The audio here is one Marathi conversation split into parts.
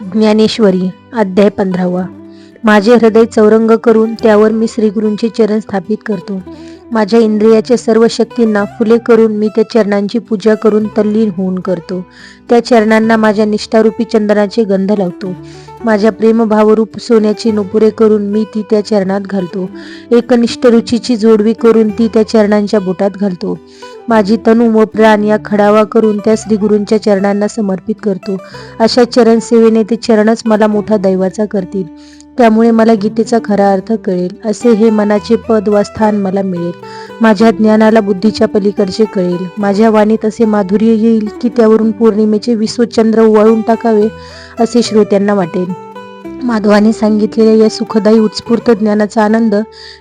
ज्ञानेश्वरी अध्याय पंधरावा. माझे हृदय चौरंग करून त्यावर मी श्रीगुरूंचे चरण स्थापित करतो. माझ्या इंद्रियाच्या सर्व शक्तींना फुले करून मी त्या चरणांची पूजा करून तल्लीन होऊन करतो. त्या चरणांना माझ्या निष्ठारूपी चंदनाचे गंध लावतो. माझ्या प्रेमभावरूप सोन्याची नुपुरे करून मी ती त्या चरणात घालतो. एकनिष्ठ रुचीची जोडवी करून ती त्या चरणांच्या बोटात घालतो. माझी तनु व प्राण या खडावा करून त्या श्रीगुरूंच्या चरणांना समर्पित करतो. अशा चरण सेवेने ते चरणच मला मोठा दैवाचा करतील. त्यामुळे मला गीतेचा खरा अर्थ कळेल. असे हे मनाचे पद वा स्थान मला मिळेल. माझ्या ज्ञानाला बुद्धीच्या पलीकडचे कळेल. माझ्या वाणीत असे माधुर्य येईल की त्यावरून पौर्णिमेचे विश्वचंद्र वळून टाकावे असे श्रोत्यांना वाटेल. माधवाने सांगितलेल्या या सुखदायी उत्स्फूर्त ज्ञानाचा आनंद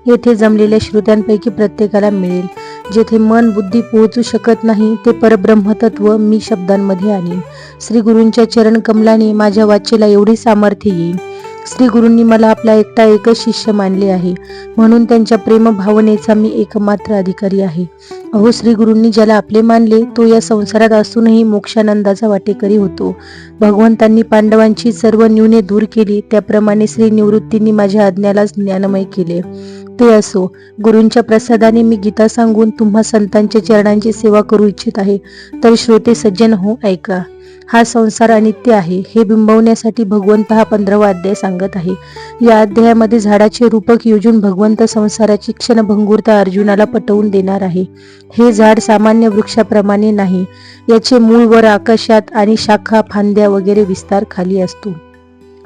येथे जमलेल्या श्रोत्यांपैकी प्रत्येकाला मिळेल. जेथे मन बुद्धी पोहोचू शकत नाही ते परब्रह्मतत्व मी शब्दांमध्ये आणीन. श्री गुरूंच्या चरण कमलाने माझ्या वाचेला एवढी सामर्थ्य येईल. श्री गुरूंनी मला आपला एकटा एकच शिष्य मानले आहे. म्हणून त्यांच्या प्रेम भावनेचा मी एकमात्र अधिकारी आहे. अहो श्री गुरूंनी ज्याला आपले मानले तो या संसारात असूनही मोक्षानंदाचा वाटेकरी होतो. भगवंतांनी पांडवांची सर्व न्यूने दूर केली त्याप्रमाणे श्री निवृत्तींनी माझ्या आज्ञालाच ज्ञानमय केले. ते असो गुरूंच्या प्रसादाने मी गीता सांगून तुम्हा संतांच्या चरणांची सेवा करू इच्छित आहे. तर श्रोते सज्जन हो ऐका. हा संसार अनित्य आहे हे बिंबवण्यासाठी भगवंत हा पंधरावा अध्याय सांगत आहे. या अध्यायामध्ये झाडाचे रूपक योजून भगवंत संसाराची क्षणभंगुरता अर्जुनाला पटवून देणार आहे. हे झाड सामान्य वृक्षाप्रमाणे नाही याचे मूळ वर आकाशात आणि शाखा फांद्या वगैरे विस्तार खाली असतो.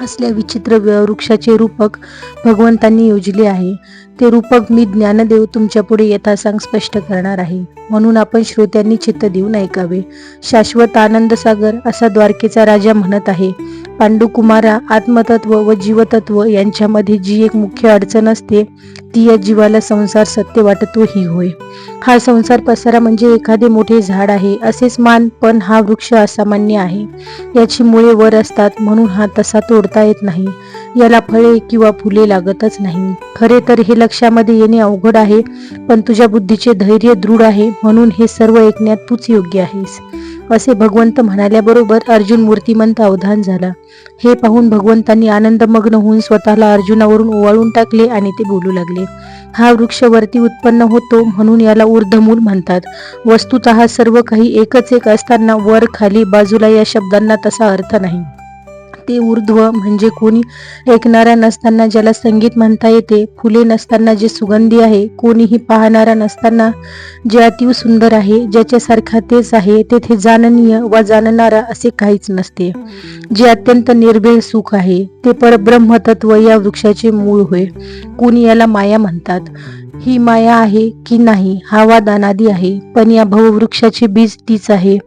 असल्या विचित्र वृक्षाचे रूपक भगवंतांनी योजले आहे. ते रूपक मी ज्ञानदेव तुमच्यापुढे यथासांग स्पष्ट करणार आहे. म्हणून आपण श्रोत्यांनी चित्त देऊन ऐकावे. शाश्वत आनंद सागर असा द्वारकेचा राजा म्हणत आहे. पांडुकुमारा आत्मतत्व व जीवतत्व यांच्यामध्ये जी एक मुख्य अडचण असते ती या जीवाला संसार सत्य वाटतो ही होय. हा संसार पसारा म्हणजे एखादे मोठे झाड आहे असेच मान पण हा वृक्ष असामान्य आहे. याची मुळे वर असतात म्हणून हा तसा तोडता येत नाही. याला फळे किंवा फुले लागतच नाही. खरे तर हे लक्षामध्ये येणे अवघड आहे पण तुझ्या बुद्धीचे धैर्य दृढ आहे म्हणून हे सर्व ऐकण्यात तूच योग्य आहेस. असे भगवंत म्हणाल्याबरोबर अर्जुन मूर्तिमंत अवधान झाला. हे पाहून भगवंतांनी आनंदमग्न होऊन स्वतःला अर्जुनावरून ओवाळून टाकले आणि ते बोलू लागले. हा वृक्ष वरती उत्पन्न होतो म्हणून याला ऊर्धमूल म्हणतात. वस्तुत सर्व काही एकच एक असताना वर खाली बाजूला या शब्दांना तसा अर्थ नाही. ते ऊर्ध्व म्हणजे कोणी ऐकणारा नसताना ज्याला संगीत म्हणता येते फुले नसताना जे सुगंधी आहे कोणीही पाहणारा नसताना जे अतिव सुंदर आहे ज्याच्यासारखा तेच आहे तेथे जाणनीय वा जाणणारा असे काहीच नसते. जे अत्यंत निर्भेळ सुख आहे ते परब्रह्म तत्व या वृक्षाचे मूळ होय. कोणी याला माया म्हणतात. ही माया आहे की नाही हा वाद अनादी आहे पण या भववृक्षाचे बीज तीच आहे.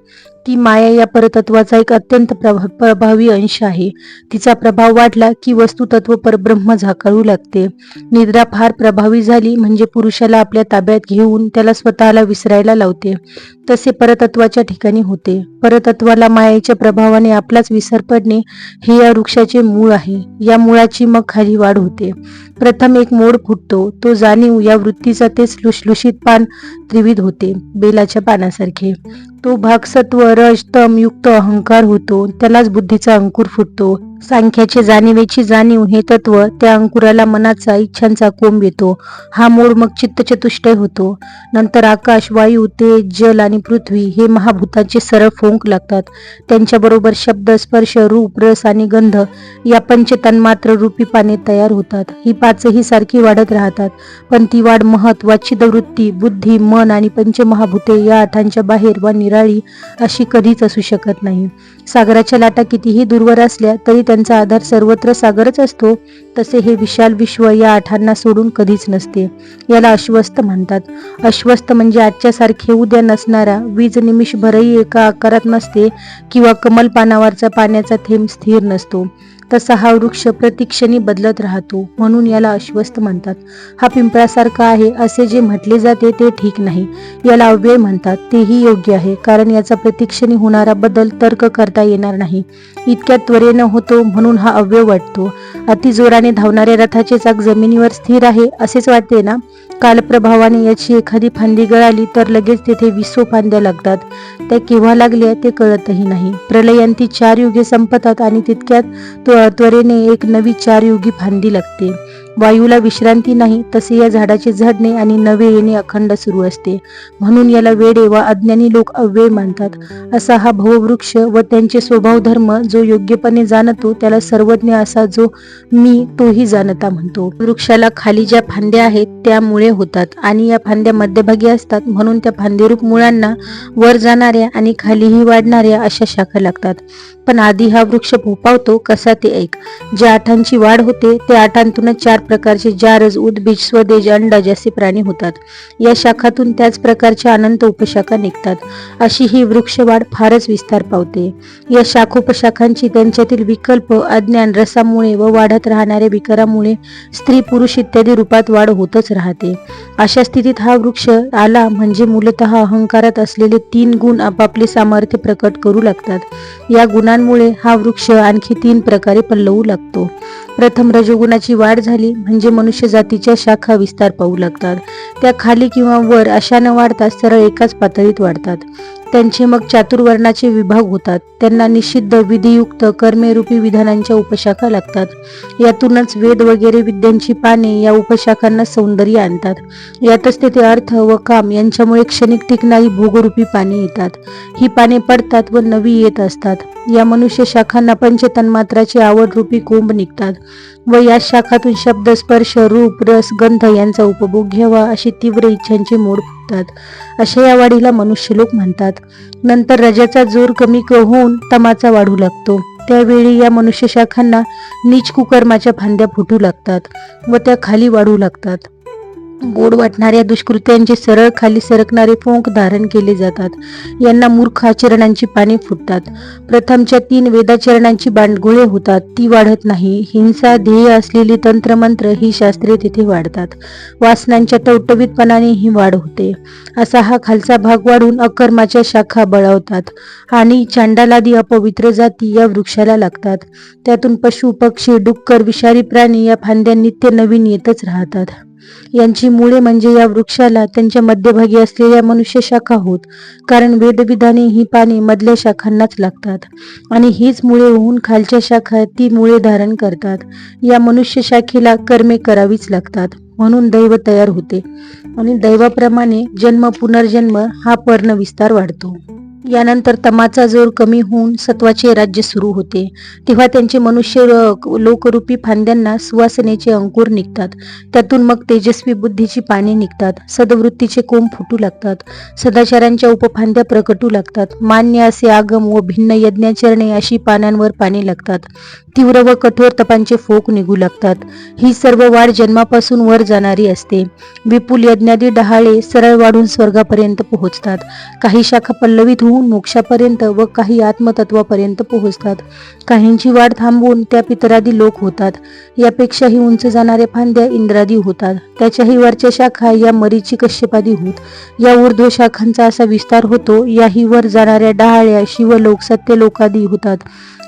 ती माया या परतत्वाचा एक अत्यंत प्रभावी अंश आहे. तिचा प्रभाव वाढला की वस्तुतत्व परब्रह्म झाकाळू लागते. निद्रा फार प्रभावी झाली म्हणजे पुरुषाला आपल्या ताब्यात घेऊन त्याला स्वतःला विसरायला लावते. तसे परतत्वाच्या ठिकाणी होते. परतत्वाला मायेच्या प्रभावाने आपलाच विसर पडणे हे या वृक्षाचे मूळ आहे. या मुळाची मग खाली वाढ होते. प्रथम एक मोड फुटतो. तो जाणीव या वृत्तीचा तेच लुशलुशीत पान त्रिविध होते. बेलाच्या पानासारखे. तो भाग सत्व रज तम युक्त अहंकार होतो. त्यालाच बुद्धीचा अंकुर फुटतो. सांख्याचे जाणीवेची जाणीव हे तत्व त्या अंकुराला मनाचा इच्छांचा कोंब येतो. हा मूळ मग चित्तचतुष्टय होतो. नंतर आकाश वायू तेज जल आणि पृथ्वी हे महाभूतांचे सरळ फोंक लागतात. त्यांच्याबरोबर शब्द स्पर्श रूप रस आणि गंध या पंचतन्मात्र रूपी पाने तयार होतात. ही पाचही सारखी वाढत राहतात. पण ती वाढ महत वाचित वृत्ती बुद्धी मन आणि पंचमहाभूते या आठांच्या बाहेर वा निराळी अशी कधीच असू शकत नाही. सागराच्या लाटा कितीही दूरवर असल्या तरी त्यांचा आधार सर्वत्र सागरच असतो. तसे हे विशाल विश्व या आठांना सोडून कधीच नसते. याला अश्वस्त म्हणतात. अश्वस्त म्हणजे आजच्यासारखे उद्या नसणारा वीज निमिषभरही एका आकारात नसते किंवा कमल पानावरचा पाण्याचा थेंब स्थिर नसतो. तसा हा वृक्ष प्रतिक्षणी बदलत राहतो म्हणून याला अश्वस्त म्हणतात. हा पिंपळासारखा आहे असे जे म्हटले जाते ते ठीक नाही. याला अव्यय म्हणतात. तेही योग्य आहे. कारण याचा प्रतिक्षणी होणारा बदल तर्क करता येणार नाही. इतक्या त्वरेनं होतो म्हणून हा अव्यय वाटतो. अति जोराने धावणाऱ्या रथाचे चाक जमिनीवर स्थिर आहे असेच वाटते ना? कालप्रभावाने याची एखादी फांदी गळाली तर लगेच तेथे विसो फांद्या लागतात. त्या केव्हा लागल्या ते कळतही नाही. प्रलयांती चार युगे संपतात आणि तितक्यात त्वरेने एक नवी चार युगी फांदी लागते. वायूला विश्रांती नाही तसे या झाडाचे झडणे आणि नवे येणे अखंड सुरू असते. म्हणून याला वेडे वा अज्ञानी लोक अव्यय मानतात. असा हा भववृक्ष व त्यांचे स्वभाव धर्म जो योग्यपणे जाणतो त्याला सर्वज्ञ असा जो मी तोही जाणता म्हणतो. वृक्षाला खाली ज्या फांद्या आहेत त्या मुळे होतात आणि या फांद्या मध्यभागी असतात. म्हणून त्या फांदेरूप मुळांना वर जाणाऱ्या आणि खालीही वाढणाऱ्या अशा शाखा लागतात. पण आधी हा वृक्ष भोपावतो कसा ते ऐक. ज्या आठांची वाढ होते त्या आठांतूनच चार प्रकारचे जारज उद्बीज स्वदेज अंडज असे प्राणी होतात. या शाखातून त्याच प्रकारच्या अनंत उपशाखा निघतात. अशी ही वृक्षवाढ फारच विस्तार पावते. या शाखोपशाखांची त्यांच्यातील विकल्प अज्ञान रसामुळे व वाढत राहणाऱ्या विकारामुळे स्त्री पुरुष इत्यादी रूपात वाढ होतच राहते. अशा स्थितीत हा वृक्ष आला म्हणजे मूलतः अहंकारात असलेले तीन गुण आपापले सामर्थ्य प्रकट करू लागतात. या गुणांमुळे हा वृक्ष आणखी तीन प्रकारे पल्लवू लागतो. प्रथम रजोगुणाची वाढ झाली म्हणजे मनुष्य जातीच्या शाखा विस्तार पाहू लागतात. त्या खाली किंवा वर अशा न वाढता सरळ एकाच पातळीत वाढतात. त्यांचे मग चातुर्वर्णाचे विभाग होतात. त्यांना निषिद्ध विधियुक्त कर्मेरूपी विधानांच्या उपशाखा लागतात. यातूनच वेद वगैरे विद्यांची पाने या उपशाखांना सौंदर्य आणतात. यातच तेथे अर्थ व काम यांच्यामुळे क्षणिक टिकणारी भोगरूपी पाने येतात. ही पाने पडतात व नवी येत असतात. या मनुष्य शाखांना पंचतन्मात्राची आवड रूपी कोंब निघतात व या शाखातून शब्द स्पर्श रूप रस गंध यांचा उपभोग घ्यावा अशी तीव्र इच्छांचे मोड फुटतात अशा या वाढीला मनुष्यलोक म्हणतात. नंतर रजाचा जोर कमी होऊन तमाचा वाढू लागतो. त्यावेळी या मनुष्य शाखांना नीच कुकर्माच्या फांद्या फुटू लागतात व त्या खाली वाढू लागतात. गोड वाटणाऱ्या दुष्कृत्यांचे सरळ खाली सरकणारे फोंक धारण केले जातात. यांना मूर्ख आचरणांची पाने फुटतात. प्रथमच्या तीन वेदाचरणांची बांडगुळे होतात. ती वाढत नाही. हिंसा ध्येय असलेली तंत्रमंत्र ही शास्त्रे तिथे वाढतात. वासनांच्या टवटवीतपणाने ही वाढ होते. असा हा खालचा भाग वाढून अकर्माच्या शाखा बळावतात आणि चांडालादी अपवित्र जाती या वृक्षाला लागतात. त्यातून पशु पक्षी डुक्कर विषारी प्राणी या फांद्या नित्य नवीन येतच राहतात. यांची मुळे म्हणजे या वृक्षाला त्यांच्या मध्यभागी असलेल्या मनुष्य शाखा होत कारण वेदविधाने ही पाने मधल्या शाखांनाच लागतात. आणि हीच मुळे होऊन खालच्या शाखा ती मुळे धारण करतात. या मनुष्य शाखेला कर्मे करावीच लागतात म्हणून दैव तयार होते. आणि दैवाप्रमाणे जन्म पुनर्जन्म हा पर्ण विस्तार वाढतो. यानंतर तमाचा जोर कमी होऊन सत्वाचे राज्य सुरू होते. तेव्हा त्यांचे मनुष्य लोकरूपी फांद्यांना सुवासनेचे अंकुर निघतात. त्यातून मग तेजस्वी बुद्धीची पाने निघतात. सदवृत्तीचे कोंब फुटू लागतात. सदाचारांच्या उपफांद्या प्रकटू लागतात. मान्य असे आगम व भिन्न यज्ञाचरणे अशी पानांवर पाने लागतात. तीव्र व कठोर तपांचे फोक निघू लागतात. ही सर्व वाढ जन्मापासून वर जाणारी असते. विपुल यज्ञादी डहाळे सरळ वाढून स्वर्गापर्यंत पोहोचतात. काही शाखा पल्लवित होऊन मोक्षापर्यंत व काही आत्मतत्वापर्यंत पोहोचतात. काहींची वाढ थांबवून त्या पितरादी लोक होतात. यापेक्षाही उंच जाणाऱ्या फांद्या इंद्रादी होतात. त्याच्याही वरच्या शाखा या मरीची कश्यपादी होत. या ऊर्ध्व शाखांचा असा विस्तार होतो याही वर जाणाऱ्या डहाळ्या शिवलोक सत्यलोकादी होतात.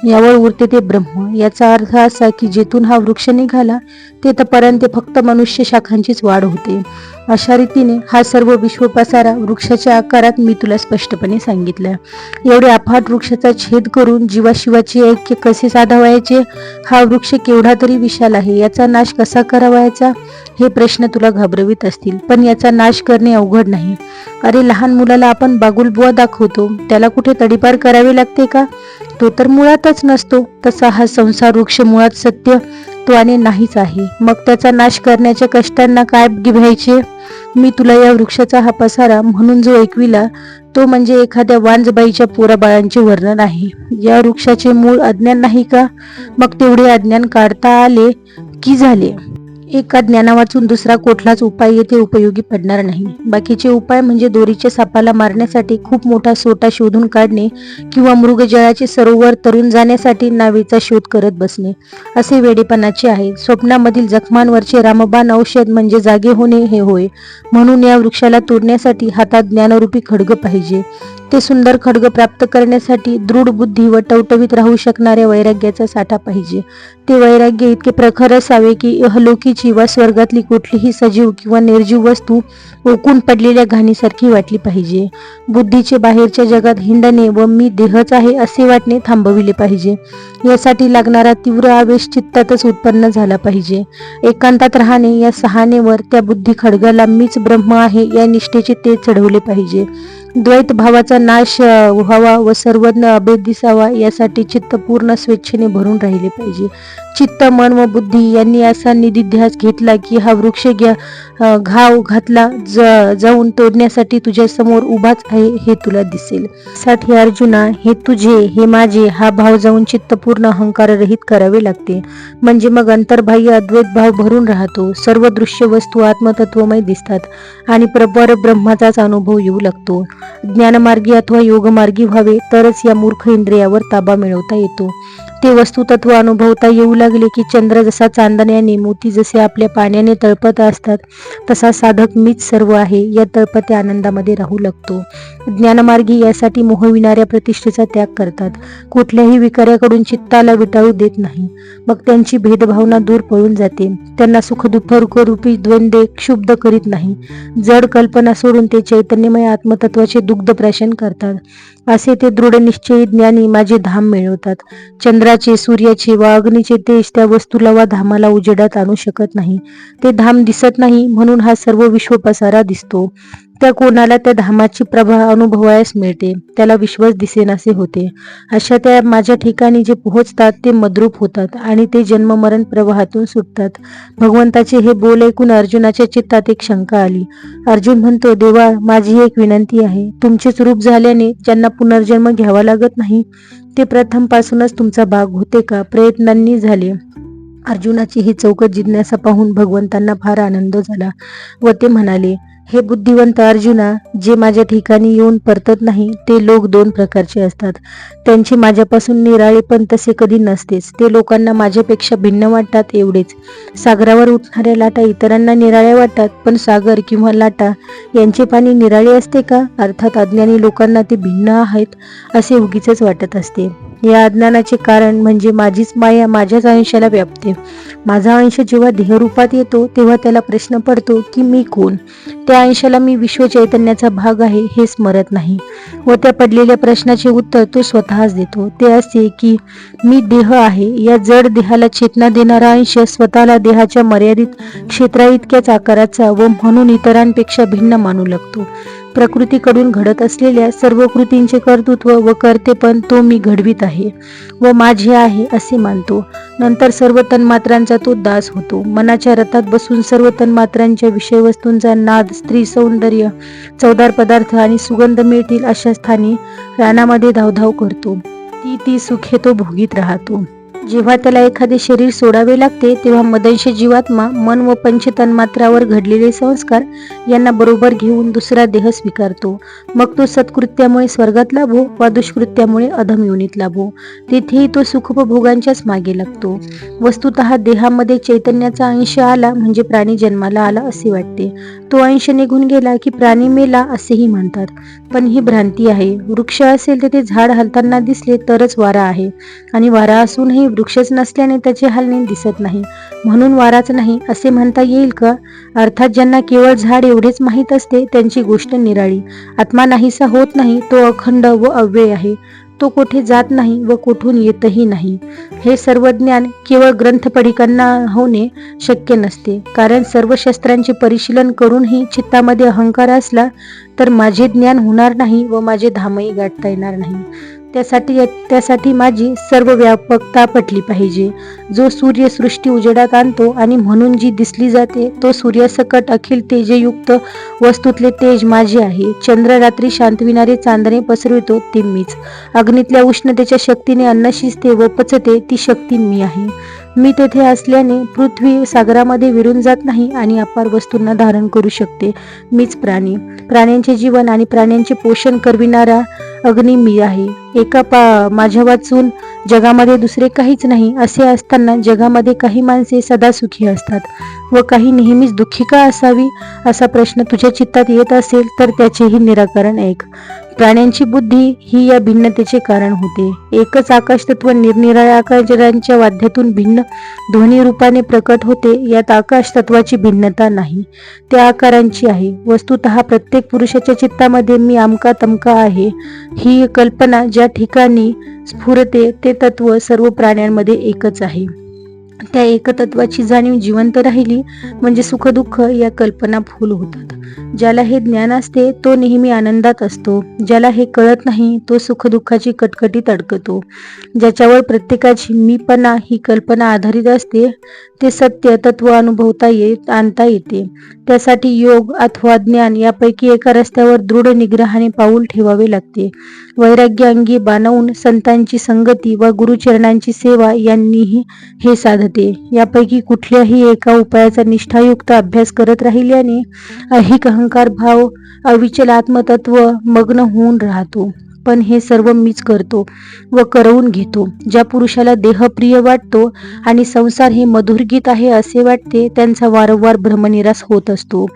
यावर उरते ते ब्रह्म. याचा अर्थ असा की जेथून हा वृक्ष निघाला तेथपर्यंत फक्त मनुष्य शाखांचीच वाढ होते. अशा रीतीने हा सर्व विश्वपसारा वृक्षाच्या आकारात मी तुला स्पष्टपणे सांगितलं. एवढ्या अफाट वृक्षाचा छेद करून जीवाशिवाचे ऐक्य कसे साधावायचे? हा वृक्ष केवढा तरी विशाल आहे याचा नाश कसा करावायचा? हे प्रश्न तुला घाबरवीत असतील पण याचा नाश करणे अवघड नाही. अरे लहान मुलाला आपण बागुलबुवा दाखवतो त्याला कुठे तडीपार करावे लागते का? तो तर मुळातच नसतो. तसा हा संसार वृक्ष मुळात सत्य त्वाने नाहीच आहे. मग त्याचा नाश करण्याच्या कष्टांना काय घ्यायचे? मी तुला या वृक्षाचा हा पसारा म्हणून जो ऐकविला तो म्हणजे एखाद्या वांजबाईच्या पोराबाळांचे वर्णन आहे. या वृक्षाचे मूळ अज्ञान नाही का? मग तेवढे अज्ञान काढता आले की झाले? एका ज्ञाना वाचून दुसरा कुठलाच उपाय येथे उपयोगी पडणार नाही. बाकीचे उपाय म्हणजे दोरीच्या सापाला मारण्यासाठी खूप मोठा सोटा शोधून काढणे किंवा मृगजळाचे सरोवर तरून जाण्यासाठी नावेचा शोध करत बसणे. असे वेडेपणाचे आहे. स्वप्नामधील जखमांवरचे रामबाण औषध म्हणजे जागे होणे हे होय. म्हणून या वृक्षाला तोडण्यासाठी हातात ज्ञानरूपी खडग पाहिजे. ते सुंदर खड्ग प्राप्त करण्यासाठी दृढ बुद्धी व टवटवीत राहू शकणाऱ्या वैराग्याचा साठा पाहिजे. ते वैराग्य इतके प्रखर असावे की अहलोकीची वा स्वर्गातली कुठलीही सजीव किंवा निर्जीव वस्तू ओकून पडलेल्या घाणीसारखी वाटली पाहिजे. बुद्धीचे बाहेरच्या जगात हिंडणे व मी देहच आहे असे वाटणे थांबविले पाहिजे. यासाठी लागणारा तीव्र आवेश चित्तातच उत्पन्न झाला पाहिजे. एकांतात राहणे या सहानेवर त्या बुद्धी खडगाला मीच ब्रह्म आहे या निष्ठेचे ते चढवले पाहिजे. द्वैत भावाचा नाश व्हावा व सर्वज्ञ अभेद दिसावा यासाठी चित्त पूर्ण स्वेच्छेने भरून राहिले पाहिजे. चित्त मन व बुद्धी यांनी असा निधिध्यास घेतला की हा वृक्ष घ्या घाव घातला ज जाऊन तोडण्यासाठी तुझ्या समोर उभाच आहे हे तुला दिसेल. साठी अर्जुना हे तुझे हे माझे हा भाव जाऊन चित्त पूर्ण अहंकार रहित करावे लागते. म्हणजे मग अंतर्बाह्य अद्वैत भाव भरून राहतो. सर्व दृश्य वस्तू आत्मतत्वमय दिसतात आणि प्रपर ब्रह्माचाच अनुभव येऊ लागतो. ज्ञानमार्गे अथवा योगमार्गी व्हावे तरच या मूर्ख इंद्रियावर ताबा मिळवता येतो. ते वस्तुतत्व अनुभवता येऊ लागले की चंद्र जसा चांदण्याने मोती जसे आपल्या पाण्याने तळपत असतात तसा साधक मीच सर्व आहे या तळपत्या आनंदामध्ये राहू लागतो. ज्ञानमार्गी यासाठी मोहविणाऱ्या प्रतिष्ठेचा त्याग करतात. कुठल्याही विकार्याकडून चित्ताला विटाळू देत नाही. मग त्यांची भेदभावना दूर पळून जाते. त्यांना सुखदुःख रूपी द्वंद्वे क्षुब्ध करीत नाही. जड कल्पना सोडून ते चैतन्यमय आत्मतत्वाचे दुग्ध प्राशन करतात. असे ते दृढ निश्चयी ज्ञानी माझे धाम मिळवतात. चंद्राचे सूर्याचे वा अग्नीचे तेज त्या वस्तूला वा धामाला उजेडात आणू शकत नाही. ते धाम दिसत नाही म्हणून हा सर्व विश्व पसारा दिसतो. त्या कोणाला त्या धामाची प्रभा अनुभवायस मिळते त्याला विश्वास दिसेनासे होते. अशा त्या माझ्या ठिकाणी जे पोहोचतात ते मद्रूप होतात आणि ते जन्ममरण प्रवाहातून सुटतात. भगवंताचे हे बोल ऐकून अर्जुनाच्या चित्तात एक शंका आली. अर्जुन म्हणतो देवा माझी एक विनंती आहे. तुमचेच रूप झाल्याने ज्यांना पुनर्जन्म घ्यावा लागत नाही ते प्रथमपासूनच तुमचा भाग होते का? प्रयत्नांनी झाले. अर्जुनाची ही चौकट जिज्ञासा पाहून भगवंतांना फार आनंद झाला व ते म्हणाले हे बुद्धिवंत अर्जुना जे माझ्या ठिकाणी येऊन परतत नाही ते लोक दोन प्रकारचे असतात. त्यांचे माझ्यापासून निराळे पण तसे कधी नसतेच. ते लोकांना माझ्यापेक्षा भिन्न वाटतात एवढेच. सागरावर उठणाऱ्या लाटा इतरांना निराळ्या वाटतात पण सागर किंवा लाटा यांचे पाणी निराळे असते का? अर्थात अज्ञानी लोकांना ते भिन्न आहेत असे उगीच वाटत असते. या अज्ञानाचे कारण म्हणजे माझीच माया माझ्याच अंशाला व्यापते. माझा अंश जेव्हा देहरूपात येतो तेव्हा त्याला प्रश्न पडतो की मी कोण? त्या अंशाला मी विश्व चैतन्याचा भाग आहे हे स्मरत नाही. व त्या पडलेल्या प्रश्नाचे उत्तर तो स्वतःच देतो. ते असे की मी देह आहे या जड देहाला चेतना देणारा अंश स्वतःला देहाच्या मर्यादित क्षेत्रा इतक्याच आकाराचा व म्हणून इतरांपेक्षा भिन्न मानू लागतो. प्रकृतीकडून घडत असलेल्या सर्व कृतींचे कर्तृत्व व कर्तेपण तो मी घडवीत आहे व माझे आहे असे मानतो. नंतर सर्व तन्मात्रांचा तो दास होतो. मनाच्या रथात बसून सर्व तन्मात्रांच्या विषयवस्तूंचा नाद स्त्री सौंदर्य चवदार पदार्थ आणि सुगंध मिळतील अशा स्थानी रानामध्ये धावधाव करतो. ती ती सुखे तो भोगीत राहतो. जेव्हा त्याला एखादे शरीर सोडावे लागते तेव्हा मदंश जीवात्मा मन व पंचतन्मात्रावर घडलेले संस्कार यांना बरोबर घेऊन दुसरा देह स्वीकारतो. मग तो सत्कृत्यामुळे स्वर्गात लाभो वा दुष्कृत्यामुळे अधम योनीत लाभो. तिथेही तो सुखोपभोगांच्याच मागे लागतो. वस्तुत देहामध्ये चैतन्याचा अंश आला म्हणजे प्राणी जन्माला आला असे वाटते. तो अंश निघून गेला की प्राणी मेला असेही म्हणतात. पण ही भ्रांती आहे. वृक्ष असेल तर ते झाड हलताना दिसले तरच वारा आहे. आणि वारा असूनही वृक्षच नसल्याने त्याचे हलणे दिसत नाही. म्हणून वाराच नाही असे म्हणता येईल का? अर्थात ज्यांना केवळ झाड एवढेच माहीत असते त्यांची गोष्ट निराळी. आत्मा नाहीसा होत नाही तो अखंड व अव्यय आहे. तो कोठे जात नाही व कुठून येतही नाही. हे सर्व ज्ञान केवळ ग्रंथपडिकांना होणे शक्य नसते. कारण सर्व शस्त्रांचे परिशीलन करूनही चित्तामध्ये अहंकार असला तर माझे ज्ञान होणार नाही व माझे धामही गाठता येणार नाही. त्यासाठी त्यासाठी माझी सर्व व्यापकता पटली पाहिजे. जो सूर्य सृष्टी उजेडात आणतो आणि म्हणून जी दिसली जाते तो सूर्यासकट अखिल तेजयुक्त वस्तूतले तेज माझे आहे. चंद्र रात्री शांतविणारे चांदणे पसरवितो ते मीच अग्नीतल्या उष्णतेच्या शक्तीने अन्न शिजते व पचते ती शक्ती मी आहे. मी तेथे असल्याने पृथ्वी सागरामध्ये विरून जात नाही आणि अपार वस्तूंना धारण करू शकते. मीच प्राणी. प्राण्यांचे जीवन आणि प्राण्यांचे पोषण करविणारा अग्नी मी आहे. एका पा माझ्या वाचून जगामध्ये दुसरे काहीच नाही असे असताना जगामध्ये काही माणसे सदा सुखी असतात व काही नेहमीच दुःखी का असावी असा प्रश्न तुझ्या चित्तात येत असेल तर त्याचेही निराकरण ऐक. प्राण्यांची बुद्धी ही या भिन्नतेचे कारण होते. एकच आकाश तत्व निरनिराळ्या आकारांच्या वाद्यातून भिन्न ध्वनी रूपाने प्रकट होते यात आकाश तत्वाची भिन्नता नाही. त्या आकारांची आहे. वस्तुत प्रत्येक पुरुषाच्या चित्तामध्ये मी आमका तमका आहे. ही कल्पना ज्या ठिकाणी स्फुरते ते तत्व सर्व प्राण्यांमध्ये एकच आहे. त्या एकतत्वाची जाणीव जिवंत राहिली म्हणजे सुखदुःख या कल्पना फुल होतात. ज्याला हे ज्ञान असते तो नेहमी आनंदात असतो. ज्याला हे कळत नाही तो सुखदुःखाची कटकटीत अडकतो ज्याच्यावर प्रत्येकाची मीपणा ही कल्पना आधारित असते ते सत्य तत्व अनुभवता येत आणता येते. त्यासाठी योग अथवा ज्ञान यापैकी एका रस्त्यावर दृढ निग्रहाने पाऊल ठेवावे लागते. वैराग्य अंगी बाणवून संतांची संगती व गुरुचरणांची सेवा यांनीही हे साधते. यापैकी कुठल्याही एका उपायाचा निष्ठायुक्त अभ्यास करत राहिल्याने अहिक अहंकार भाव अविचल आत्मतत्व मग्न होऊन राहतो. पण हे सर्व मीच करतो व करवून घेतो. ज्या पुरुषाला देहप्रिय वाटतो आणि संसार हे मधुर गीत आहे असे वाटते त्यांचा वारंवार भ्रमनिरास होत असतो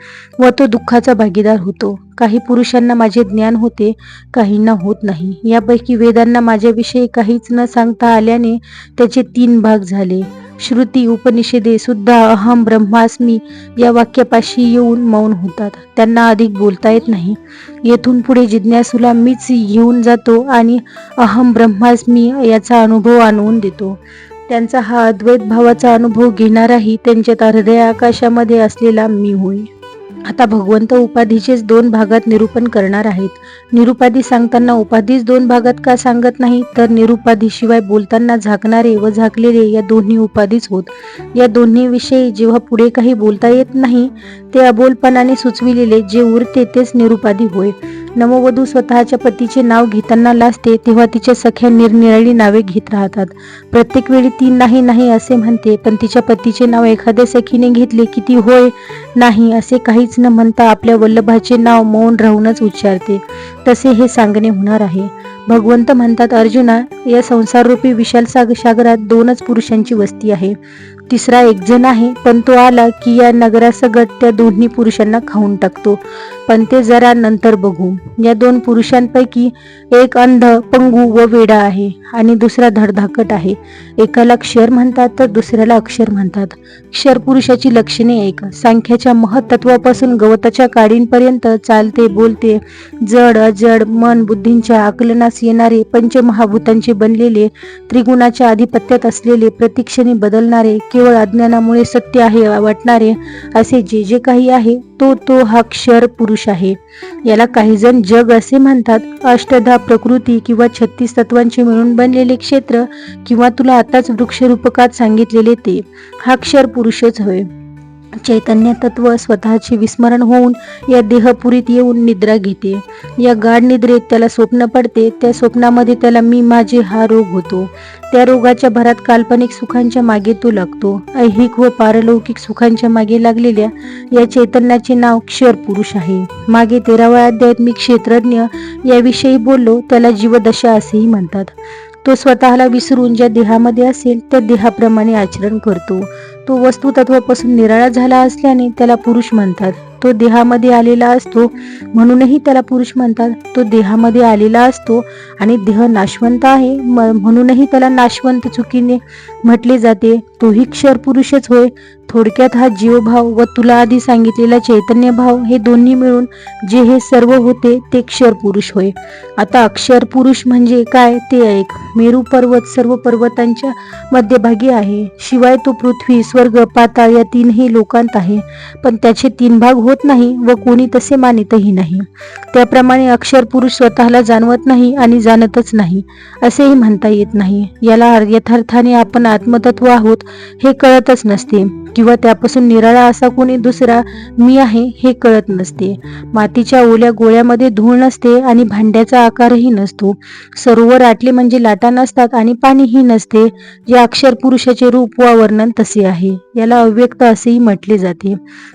व तो दुःखाचा भागीदार होतो. काही पुरुषांना माझे ज्ञान होते काहींना होत नाही. यापैकी वेदांना माझ्याविषयी काहीच न सांगता आल्याने त्याचे तीन भाग झाले. श्रुती उपनिषदे सुद्धा अहम ब्रह्मास्मी या वाक्यापाशी येऊन मौन होतात. त्यांना अधिक बोलता येत नाही. येथून पुढे जिज्ञासूला मीच घेऊन जातो आणि अहम ब्रह्मास्मी याचा अनुभव आणवून देतो. त्यांचा हा अद्वैत भावाचा अनुभव घेणाराही त्यांच्या हृदय आकाशामध्ये असलेला मी होय. आता भगवंत उपाधीचेच दोन भागात निरूपण करणार आहेत. निरुपाधी सांगताना उपाधीच दोन भागात का सांगत नाही? तर निरुपाधीशिवाय बोलताना झाकणारे व झाकलेले या दोन्ही उपाधीच होत. या दोन्ही विषयी जेव्हा पुढे काही बोलता येत नाही ते अबोलपणाने सुचविलेले जे उरते तेच निरुपाधी होय. नववधू स्वतःच्या पतीचे नाव घेताना लाजते तेव्हा तिच्या सख्या निरनिराळी नावे घेत राहतात. प्रत्येक वेळी ती नाही नाही असे म्हणते पण तिच्या पतीचे नाव एखाद्या सखीने घेतले की ती होय नाही असे काहीच न म्हणता आपल्या वल्लभाचे नाव मौन राहूनच उच्चारते. तसे हे सांगणे होणार आहे. भगवंत म्हणतात अर्जुना या संसाररूपी विशाल साग सागरात दोनच पुरुषांची वस्ती आहे. तिसरा एक जण आहे पण तो आला की या नगरासगट त्या दोन्ही पुरुषांना खाऊन टाकतो. पण ते जरा नंतर बघू. या दोन पुरुषांपैकी एक अंध पंगू व वेडा आहे आणि दुसरा धडधाकट आहे. एकाला क्षर म्हणतात तर दुसऱ्याला अक्षर म्हणतात. क्षर पुरुषाची लक्षणे एक. सांख्याच्या महत्त्वापासून गवताच्या काडींपर्यंत चालते बोलते. जड अजड मन बुद्धींच्या आकलनास येणारे पंचमहाभूतांचे बनलेले त्रिगुणाच्या आधिपत्यात असलेले प्रतिक्षणी बदलणारे केवळ अज्ञानामुळे सत्य आहे वाटणारे असे जे जे काही आहे तो तो हा क्षर पुरुष आहे. याला काही जण जग असे म्हणतात अष्टधा प्रकृती किंवा छत्तीस तत्वांचे मिळून बनलेले क्षेत्र किंवा तुला आताच वृक्षरूपकात सांगितलेले ते. हा क्षर पुरुषच होय. चैतन्य तत्व स्वतःचे विस्मरण होऊन या देहपुरीत येऊन निद्रा घेते. या गाढ निद्रेत त्याला स्वप्न पडते. त्या स्वप्नामध्ये त्याला मी माझे हा रोग होतो. त्या रोगाच्या भरात काल्पनिक सुखांच्या मागे तो लागतो. ऐहिक व पारलौकिक सुखांच्या मागे लागलेल्या या चैतन्याचे नाव क्षर पुरुष आहे. मागे तेराव्या अध्यायात मी क्षेत्रज्ञ याविषयी बोललो त्याला जीवदशा असेही म्हणतात. तो स्वतःला विसरून ज्या देहामध्ये असेल त्या देहाप्रमाणे आचरण करतो. तो वस्तुतत्वापासून निराळा झाला असल्याने त्याला पुरुष म्हणतात. तो देहामध्ये आलेला असतो. म्हणूनही त्याला पुरुष म्हणतात तो देहामध्ये आलेला असतो आणि देह नाशवंत आहे. म्हणूनही त्याला नाशवंत चुकीने म्हटले जाते. तोही क्षर पुरुषच होय. थोडक्यात हा जीवभाव व तुला आधी सांगितलेला चैतन्य भाव हे दोन्ही मिळून जे हे सर्व होते ते क्षर पुरुष होय. आता अक्षर पुरुष म्हणजे काय ते ऐक. मेरू पर्वत सर्व पर्वतांच्या मध्यभागी आहे. शिवाय तो पृथ्वी स्वर्ग पाताळ या तीनही लोकांत आहे. पण त्याचे तीन भाग होत नाही व कोणी तसे मानितही नाही. त्याप्रमाणे अक्षर पुरुष स्वतःला जाणवत नाही आणि जाणतच नाही असेही म्हणता येत नाही. याला यथार्थाने आपण आत्मतत्व आहोत हे कळतच नसते. किंवा त्यापासून निराळा असा कोणी दुसरा मी आहे हे कळत नसते. मातीच्या ओल्या गोळ्यामध्ये धूळ नसते आणि भांड्याचा आकारही नसतो. सरोवर आटले म्हणजे लाटा नसतात आणि पाणीही नसते. जे अक्षर पुरुषाचे रूप वा वर्णन तसे आहे. याला अव्यक्त असेही म्हटले जाते.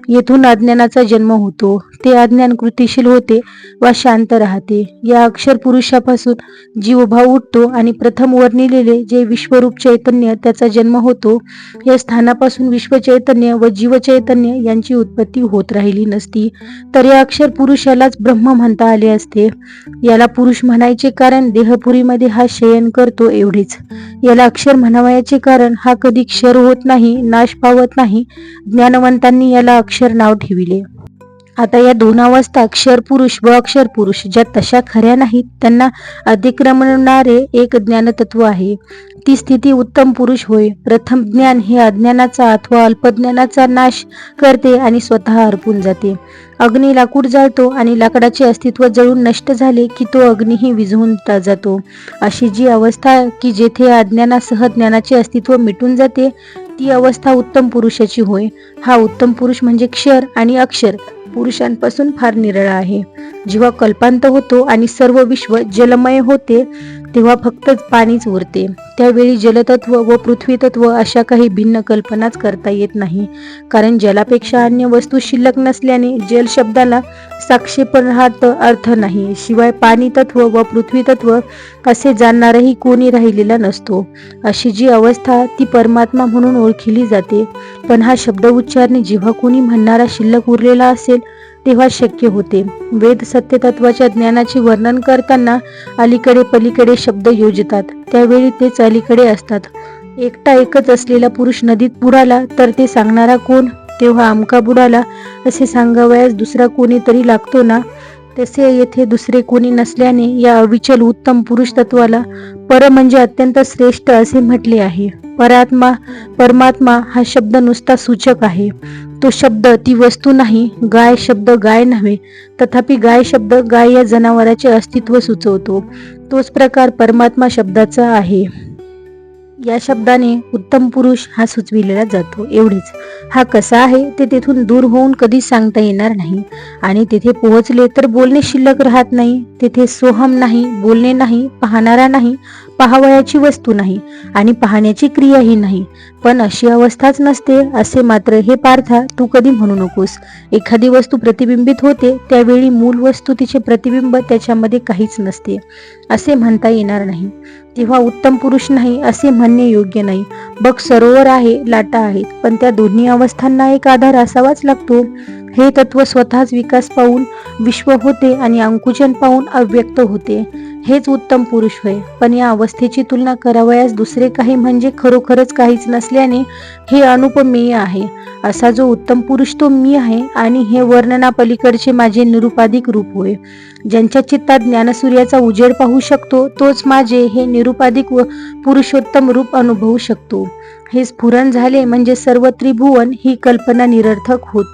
येथून अज्ञानाचा जन्म होतो. ते अज्ञान कृतिशील होते वा शांत राहते. या अक्षर पुरुषापासून जीवभाव उठतो आणि प्रथम वर्णिलेले जे विश्वरूप चैतन्य त्याचा जन्म होतो या स्थानापासून विश्वचैतन्य व जीवचैतन्य यांची उत्पत्ती होत राहिली नसती तर या अक्षर पुरुषालाच ब्रह्म म्हणता आले असते. याला पुरुष म्हणायचे कारण देहपुरीमध्ये हा शयन करतो एवढेच. याला अक्षर म्हणावयाचे कारण हा कधी क्षर होत नाही नाश पावत नाही. ज्ञानवंतांनी याला अक्षर नाव ठेविले. आता या दोन अवस्था अक्षर पुरुष व अक्षर पुरुष ज्या तशा खऱ्या नाहीत त्यांना अतिक्रमणारे एक ज्ञानतत्व आहे. ती स्थिती उत्तम पुरुष होय. प्रथम ज्ञान हे अज्ञानाचा अथवा अल्पज्ञानाचा नाश करते आणि स्वतः अर्पून जाते. अग्नी लाकूड जाळतो आणि लाकडाचे अस्तित्व जळून नष्ट झाले की तो अग्नीही विझवून जातो. अशी जी अवस्था की जेथे अज्ञानासह ज्ञानाचे अस्तित्व मिटून जाते ती अवस्था उत्तम पुरुषाची होय. हा उत्तम पुरुष म्हणजे क्षर आणि अक्षर. पुरुषांपासून फार निरळा आहे. जेव्हा कल्पांत होतो आणि सर्व विश्व जलमय होते तेव्हा फक्त पाणीच उरते. त्यावेळी जलतत्व व पृथ्वीतत्व अशा काही भिन्न कल्पनाच करता येत नाही. कारण जलापेक्षा अन्य वस्तू शिल्लक नसल्याने जल शब्दाला साक्षेपणार्थ अर्थ नाही. शिवाय पाणी तत्व व पृथ्वीतत्व असे जाणणारही कोणी राहिलेला नसतो. अशी जी अवस्था ती परमात्मा म्हणून ओळखली जाते. पण हा शब्द उच्चारणे जेव्हा कोणी म्हणणारा शिल्लक उरलेला असेल तेव्हा शक्य होते. वेद सत्यतत्वाच्या ज्ञानाचे वर्णन करताना अलीकडे पलीकडे शब्द योजतात. त्यावेळी तेच अलीकडे असतात. एकटा एकच असलेला पुरुष नदीत बुडाला तर ते सांगणारा कोण? तेव्हा आमका बुडाला असे सांगावयास दुसरा कोणीतरी लागतो ना? तसे येथे दुसरे कोणी नसल्याने या अविचल उत्तम पुरुष तत्वाला पर म्हणजे अत्यंत श्रेष्ठ असे म्हटले आहे. परात्मा परमात्मा हा शब्द नुसता सूचक आहे. तो शब्द ती वस्तू नाही गाय शब्द गाय नव्हे. तथापि गाय शब्द गाय या जनावराचे अस्तित्व सुचवतो. तोच प्रकार परमात्मा शब्दाचा आहे. या शब्दाने उत्तम पुरुष हा सुचविलेला जातो. एवढेच. हा कसा आहे ते तेथून दूर होऊन कधी सांगता येणार नाही. आणि तेथे पोहोचले तर बोलणे शिल्लक राहत नाही. तेथे सोहम नाही बोलणे नाही पाहणारा नाही पाहावयाची वस्तू नाही आणि पाहण्याची क्रियाही नाही. पण अशी अवस्थाच नसते असे मात्र हे पार्था तू कधी म्हणू नकोस. एखादी वस्तू प्रतिबिंबित होते त्यावेळी मूल वस्तू तिचे प्रतिबिंब त्याच्यामध्ये काहीच नसते. असे म्हणता येणार नाही. तेव्हा उत्तम पुरुष नाही असे म्हणणे योग्य नाही. बघ सरोवर आहे लाटा आहेत पण त्या दोन्ही अवस्थांना एक आधार असावाच लागतो. हे तत्व स्वतःच विकास पाहून विश्व होते आणि अंकुचन पाहून अव्यक्त होते. हेच उत्तम पुरुष होय. पण या अवस्थेची तुलना करावयास दुसरे काही म्हणजे खरोखरच काहीच नसल्याने हे अनुपमेय आहे. असा जो उत्तम पुरुष तो मी आहे आणि हे वर्णनापलीकडचे माझे निरुपाधिक रूप होय. ज्यांच्या चित्तात ज्ञानसूर्याचा उजेड पाहू शकतो तोच माझे हे निरुपाधिक व पुरुषोत्तम रूप अनुभवू शकतो. हे स्फुरण झाले म्हणजे सर्व त्रिभुवन ही कल्पना निरर्थक होत.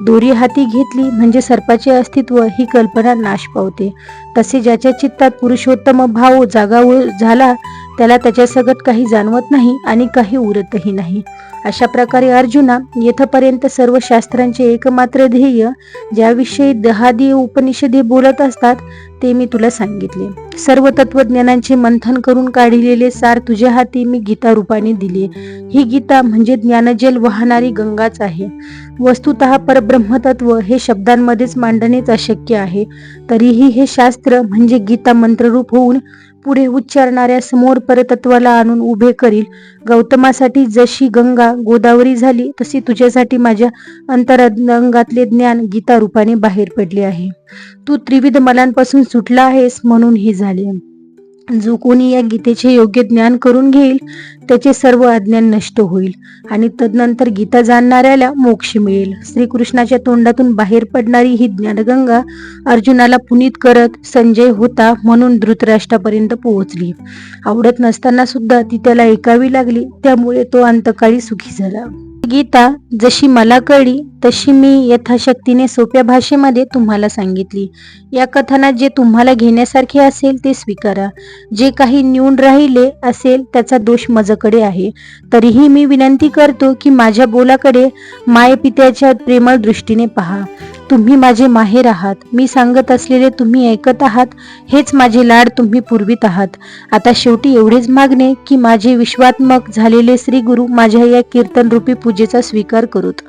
दोरी हाती घेतली म्हणजे सर्पाचे अस्तित्व ही कल्पना नाश पावते. तसे ज्याच्या चित्तात पुरुषोत्तम भाव जागा झाला त्याला त्याच्यासगत काही जाणवत नाही आणि काही उरतही नाही. अशा प्रकारे अर्जुना येथपर्यंत सर्व शास्त्रांचे एकमात्र ध्येय ज्याविषयी दहादी उपनिषदे बोलत असतात ते मी तुला सांगितले. सर्व तत्वज्ञानांचे मंथन करून काढलेले सार तुझ्या हाती मी गीता रूपाने दिले. ही गीता म्हणजे ज्ञानजल वाहणारी गंगाच आहे. वस्तुत परब्रह्मतत्व हे शब्दांमध्येच मांडणेच अशक्य आहे. तरीही हे शास्त्र म्हणजे गीता मंत्ररूप होऊन पुढे उच्चारणाऱ्या समोर परतत्वाला आणून उभे करील. गौतमासाठी जशी गंगा गोदावरी झाली तशी तुझ्यासाठी माझ्या अंतरंगातले ज्ञान गीता रूपाने बाहेर पडले आहे. तू त्रिविध मलांपासून सुटला आहेस म्हणून हे झाले. जो कोणी या गीतेचे योग्य ज्ञान करून घेईल त्याचे सर्व अज्ञान नष्ट होईल आणि तदनंतर गीता जाणणाऱ्याला मोक्ष मिळेल. श्रीकृष्णाच्या तोंडातून बाहेर पडणारी ही ज्ञानगंगा अर्जुनाला पुनीत करत संजय होता म्हणून धृतराष्ट्रापर्यंत पोहोचली. आवडत नसताना सुद्धा ती त्याला ऐकावी लागली त्यामुळे तो अंतकाळी सुखी झाला. गीता जशी मला कळली तशी मी यथाशक्तीने सोप्या भाषेमध्ये तुम्हाला सांगितली. या कथनात जे तुम्हाला घेण्यासारखे असेल ते स्वीकारा. जे काही न्यून राहिले असेल त्याचा दोष मजकडे आहे. तरीही मी विनंती करतो की माझ्या बोलाकडे मायपित्याच्या प्रेमळ दृष्टीने पहा. तुम्ही माझे माहेर आहात. मी सांगत असलेले तुम्ही ऐकत आहात. हेच माझे लाड तुम्ही पुरवित आहात. आता शेवटी एवढेच मागणे की माझे विश्वात्मक झालेले श्री गुरु माझ्या या कीर्तन रूपी पूजेचा स्वीकार करूत.